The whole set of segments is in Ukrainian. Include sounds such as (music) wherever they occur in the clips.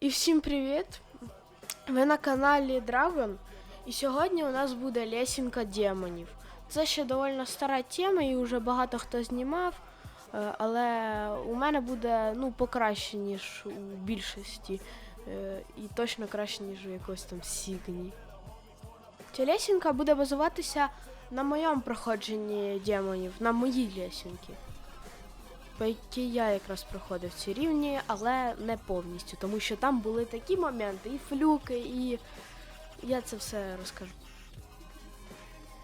І всім привіт! Ви на каналі Dragon. І сьогодні у нас буде лесінка демонів. Це ще доволі стара тема, і вже багато хто знімав. е, Але у мене буде ну, покраще, ніж у більшості. е, І точно краще, ніж у якогось там Сігні. Ця лесінка буде базуватися на моєму проходженні демонів, на моїй лесінці по якій я якраз проходив ці рівні, але не повністю, тому що там були такі моменти, і флюки, і я це все розкажу.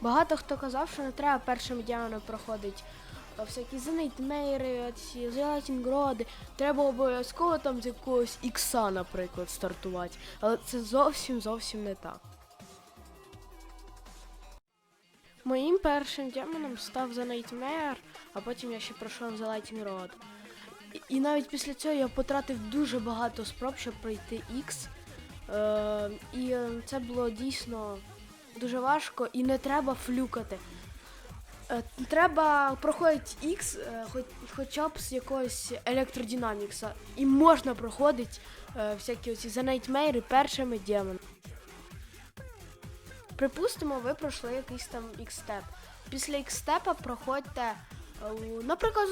Багато хто казав, що не треба першим демоном проходити е, всякі занейтмейри, ці зелатінгроди. Треба обов'язково там з якогось ікса, наприклад, стартувати. Але це зовсім зовсім не так. Моїм першим демоном став The Nightmare, а потім я ще пройшов The Lightning Road. І, навіть після цього я потратив дуже багато спроб, щоб пройти X. Е, і е, це було дійсно дуже важко і не треба флюкати. Е, треба проходити X е, хоч, хоча б з якогось електродинамікса. І можна проходити е, всякі оці The Nightmare першими демонами. Припустимо, ви пройшли якийсь там X-степ. Після X-степа проходьте, е, наприклад,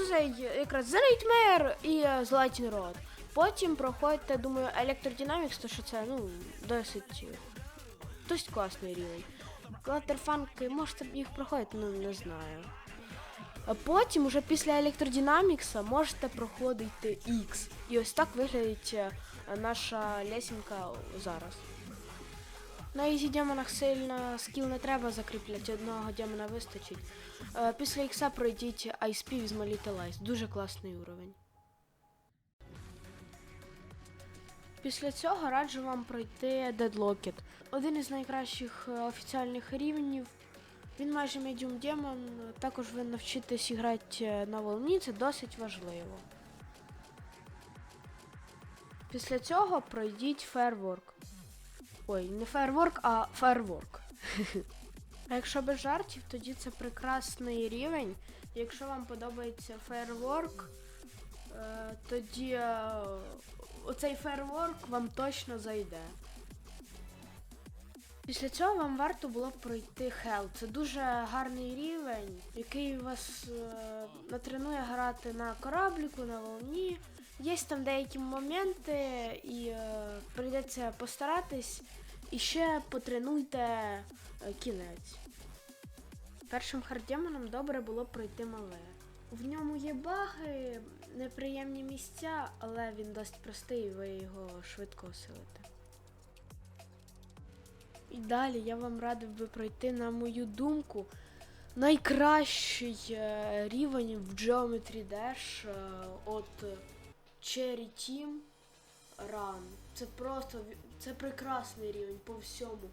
якраз The Nightmare і е, Lightning Road. Потім проходьте, думаю, Electrodynamics, то що це ну, досить, е, досить класний рівень. Клаттерфанки, можете їх проходити, ну не знаю. А потім, уже після електродинамікса, можете проходити X. І ось так виглядить наша лесінка зараз. На ізі демонах сильно скіл не треба закріпляти, одного демона вистачить. Е, Після ікса пройдіть ISP візьма Little Ice. Дуже класний уровень. Після цього раджу вам пройти Deadlocked. Один із найкращих е, офіціальних рівнів. Він майже медіум демон, також ви навчитесь грати е, на волні, це досить важливо. Після цього пройдіть Firework. Ой, не фаєрворк, а фаєрворк. (laughs) А якщо без жартів, тоді це прекрасний рівень. Якщо вам подобається фаєрворк, е, тоді е, оцей фаєрворк вам точно зайде. Після цього вам варто було пройти Hell. Це дуже гарний рівень, який вас е, натренує грати на корабліку, на волні. Є там деякі моменти, і е, прийдеться постаратись, і ще потренуйте е, кінець. Першим хардемоном добре було пройти мале. В ньому є баги, неприємні місця, але він досить простий, і ви його швидко осилите. І далі я вам радив би пройти, на мою думку, найкращий е, рівень в Geometry Dash е, от Cherry Team Run. Це просто це прекрасний рівень по всьому.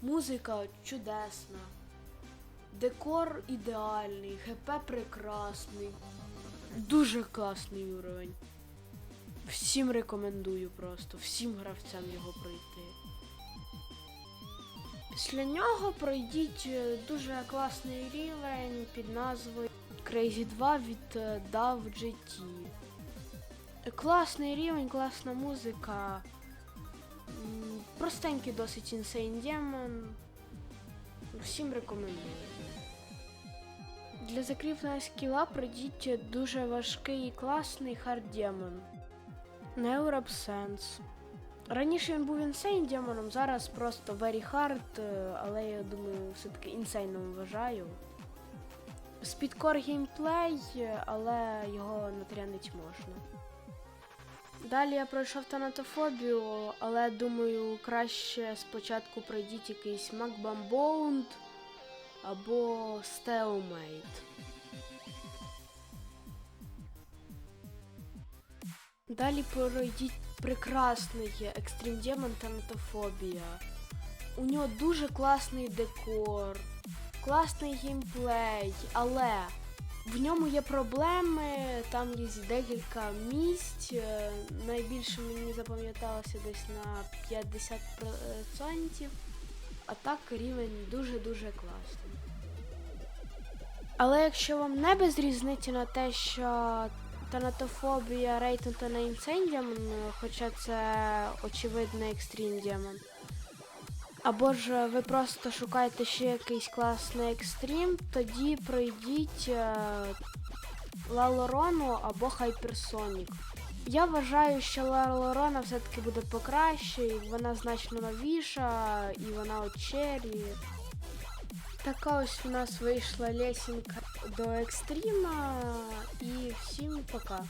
Музика чудесна. Декор ідеальний, ГП прекрасний. Дуже класний уровень. Всім рекомендую просто, всім гравцям його пройти. Після нього пройдіть е, дуже класний рівень під назвою Crazy 2 від е, DAV GT. Класний рівень, класна музика. Простенький досить Insane Demon. Всім рекомендую. Для закріплення скіла пройдіть дуже важкий і класний Hard Demon. Neurabsence. Раніше він був інсейн демоном, зараз просто very hard, е, але я думаю, все-таки інсейном вважаю. Спідкор геймплей, але його натрянить можна. Далі я пройшов танатофобію, але думаю, краще спочатку пройдіть якийсь Bound або Stalemate. Далі пройдіть прекрасний Extreme Demon Танатофобія. У нього дуже класний декор, класний геймплей, але в ньому є проблеми, там є декілька місць. е, Найбільше мені запам'яталося десь на 50%. А так рівень дуже-дуже класний. Але якщо вам не без різниці на те, що Танатофобія рейтинг на інцендіамон, хоча це очевидно екстрім демон. Або ж ви просто шукаєте ще якийсь класний екстрім, тоді пройдіть е, Лалорону або Хайперсонік. Я вважаю, що Лалорона все-таки буде покраще, вона значно новіша, і вона от черрі. Така ось у нас вийшла лесінка до екстріма, і всім пока.